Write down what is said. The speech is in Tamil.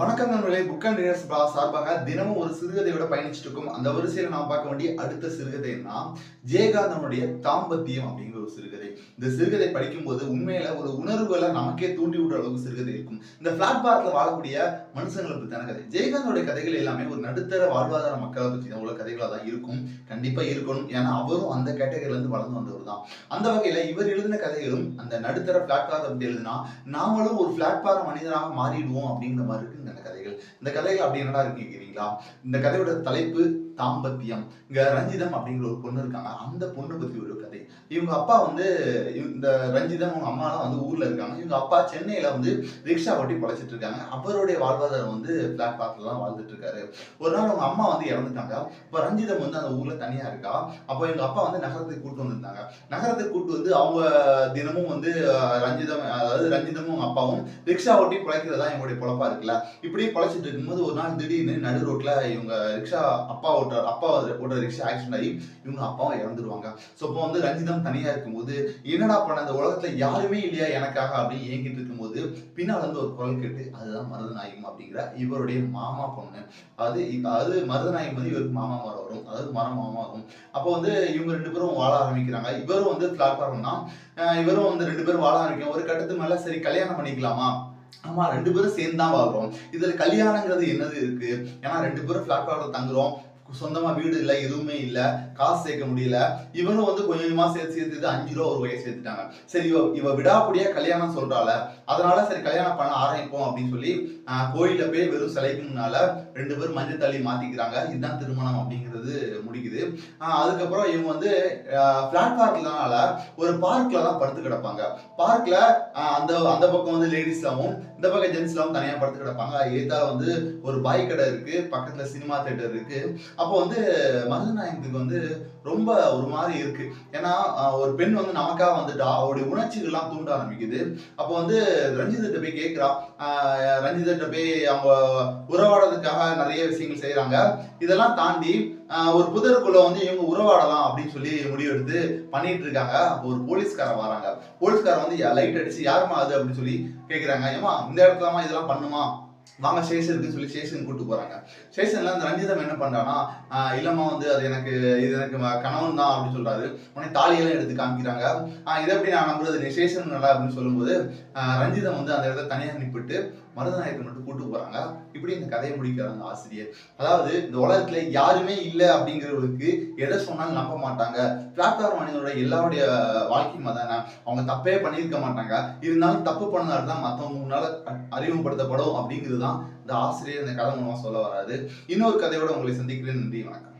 வணக்கம் நண்பர்களே புக் அண்ட் ரீடர்ஸ் பா சார்பாக தினமும் ஒரு சிறுகதையோட பயணிச்சுட்டு இருக்கும் அந்த வரிசையில் நான் பார்க்க வேண்டிய அடுத்த சிறுகதைன்னா ஜெயகாந்தனுடைய தாம்பத்தியம் அப்படிங்கிற ஒரு சிறுகதை. இந்த சிறுகதை படிக்கும்போது உண்மையில ஒரு உணர்வுகளை நமக்கே தூண்டி விடுற அளவுக்கு சிறுகதை இருக்கும். இந்த பிளாட் பார்க்ல வாழக்கூடிய மனுஷங்களை பற்றின கதை. ஜெயகாந்தனுடைய கதைகள் எல்லாமே ஒரு நடுத்தர வாழ்வாதார மக்களை பற்றி உள்ள கதைகளாக தான் இருக்கும். கண்டிப்பா இருக்கணும். ஏன்னா அவரும் அந்த கேட்டகரியில இருந்து வளர்ந்து வந்தவர் தான். அந்த வகையில இவர் எழுதின கதைகளும் அந்த நடுத்தர பிளாட்பாரை பற்றி எழுதினா நாமளும் ஒரு பிளாட்பார மனிதனாக மாறிடுவோம் அப்படிங்கிற மாதிரி இருக்கு. இந்த கதைகள். இந்த கதைகள் அப்படி என்னடா இருக்கு இந்த கதையோட தலைப்பு தாம்பத்தியம். இங்க ரஞ்சிதம் அப்படிங்கிற ஒரு பொண்ணு இருக்காங்க. அந்த பொண்ணு பத்தி ஒரு கதை. இவங்க அப்பா வந்து இந்த ரஞ்சிதம் அவங்க அம்மாலாம் வந்து ஊர்ல இருக்காங்க. இவங்க அப்பா சென்னையில வந்து ரிக்ஷா ஓட்டி பொழைச்சிட்டு இருக்காங்க. அவருடைய வாழ்வாதாரம் வந்து பிளாக் பார்க்ல தான் வாழ்ந்துட்டு இருக்காரு. ஒரு நாள் அவங்க அம்மா வந்து இறந்துட்டாங்க. இப்போ ரஞ்சிதம் வந்து அந்த ஊர்ல தனியா இருக்கா? அப்போ எங்க அப்பா வந்து நகரத்துக்கு கூட்டு வந்திருந்தாங்க. நகரத்துக்கு கூட்டு வந்து அவங்க தினமும் வந்து ரஞ்சிதம் அதாவது ரஞ்சிதமும் அப்பாவும் ரிக்ஷா ஓட்டி பிழைக்கிறதா எங்களுடைய பொழப்பா இருக்குல்ல? இப்படி பழச்சிட்டு இருக்கும்போது ஒரு நாள் திடீர்னு நடு ரோட்ல இவங்க ரிக்ஷா அப்பா ஓட்டுற அப்பா ஓட்டுற ரிக்ஷா ஆக்சிடென்ட் ஆகி இவங்க அப்பாவும் இறந்துருவாங்க. ஸோ இப்போ வந்து ரஞ்சிதம் தனியா இருக்கும்போது என்னடா பண்ண அந்த உலகத்துல யாருமே இல்லையா எனக்காக அப்படின்னு ஏங்கிட்டு இருக்கும்போது பின்னால் வந்து ஒரு குரல் கேட்டு அதுதான் மருதநாயகம் அப்படிங்கிற இவருடைய மாமா பொண்ணு. அது அது மருதநாயகம் வந்து இவருக்கு மாமா மரம் வரும். அதாவது மரம் மாமா வரும் அப்போ வந்து இவங்க ரெண்டு பேரும் வாழ ஆரம்பிக்கிறாங்க. இவரும் வந்து பிளாட்ஃபார்ம்னா இவரும் வந்து ரெண்டு பேரும் வாழ ஆரம்பிக்கும். ஒரு கட்டத்து மேல சரி கல்யாணம் பண்ணிக்கலாமா? ஆமா ரெண்டு பேரும் சேர்ந்து தான் வாழ்றோம். இதுல கல்யாணங்கிறது என்னது இருக்கு? ஏன்னா ரெண்டு பேரும் பிளாட்ஃபார்ம்ல தங்குறோம். சொந்தமா வீடு இல்ல எதுவுமே இல்ல. காசு சேர்க்க முடியல. இவனும் வந்து கொஞ்சம் கொஞ்சமா சேர்த்து சேர்த்து அஞ்சு ரூபா ஒரு வயசு சேர்த்துட்டாங்க. சரி இவ இவ விடாப்படியா கல்யாணம் சொல்றால அதனால சரி கல்யாணம் பண்ண ஆரம்பிப்போம் அப்படின்னு சொல்லி கோயில போய் வெறும் சிலைக்கு முன்னால ரெண்டு பேரும் மஞ்சள் தள்ளி மாத்திக்கிறாங்க. இதுதான் திருமணம் அப்படிங்கிறது இருக்குது அதுக்கப்புறம் இவங்க வந்து பிளாட் பார்க்லனால ஒரு பார்க்ல தான் படுத்து கிடப்பாங்க. பார்க்ல அந்த அந்த பக்கம் வந்து லேடிஸ்லாவும் இந்த பக்கம் ஜென்ஸ்லாம் தனியாக படுத்து கிடப்பாங்க. ஏத்தால வந்து ஒரு பாய் கடை இருக்கு பக்கத்துல சினிமா தியேட்டர் இருக்கு. அப்போ வந்து மருதநாயகத்துக்கு வந்து ரொம்ப ஒரு மாதிரி இருக்கு. ஏன்னா ஒரு பெண் வந்து நமக்காக வந்துட்டா அவருடைய உணர்ச்சிகள்லாம் தூண்ட ஆரம்பிக்குது. அப்போ வந்து ரஞ்சிதத்தை போய் கேட்கிறா ஆஹ், போய் அவங்க உறவாடுறதுக்காக நிறைய விஷயங்கள் செய்யறாங்க இதெல்லாம் தாண்டி ஒரு புதர் புதருக்குள்ள வந்து இவங்க உறவாடலாம் அப்படின்னு சொல்லி முடிவெடுத்து பண்ணிட்டு இருக்காங்க அப்போ ஒரு போலீஸ்காரன் வராங்க. போலீஸ்காரன் வந்து லைட் அடிச்சு யாருமா அது? அப்படின்னு சொல்லி கேட்குறாங்க ஏமா இந்த இடத்துலமா இதெல்லாம் பண்ணுமா? வாங்க ஸ்டேஷனுக்கு சொல்லி ஸ்டேஷன் கூட்டு போறாங்க. ஸ்டேஷன்ல அந்த ரஞ்சிதம் என்ன பண்றான்னா இல்லம்மா வந்து அது எனக்கு இது எனக்கு கணவன் தான் அப்படின்னு சொல்றாரு. உடனே தாலியெல்லாம் எடுத்து காமிக்கிறாங்க. இதை எப்படி நான் நம்புறது? ஸ்டேஷன் நல்லா அப்படின்னு சொல்லும்போது ரஞ்சிதம் வந்து அந்த இடத்த தனியாக அனுப்பிட்டு மருதநாயகத்தை மட்டும் கூட்டு போறாங்க. இப்படி இந்த கதையை முடிக்கிறாங்க ஆசிரியர். அதாவது இந்த உலகத்துல யாருமே இல்லை அப்படிங்கிறவங்களுக்கு எதை சொன்னாலும் நம்ப மாட்டாங்க. பிளாட்ஃபார்ம் மனிதனோட எல்லாருடைய வாழ்க்கையும் தானே அவங்க தப்பே பண்ணியிருக்க மாட்டாங்க. இருந்தாலும் தப்பு பண்ணதால தான் மற்றவங்க முன்னால அறிமுகப்படுத்தப்படும் அப்படிங்கிறது தான் இந்த ஆசிரியர் இந்த கதை மூலமா சொல்ல வராது இன்னொரு கதையோட உங்களை சந்திக்கிறேன். நன்றி வணக்கம்.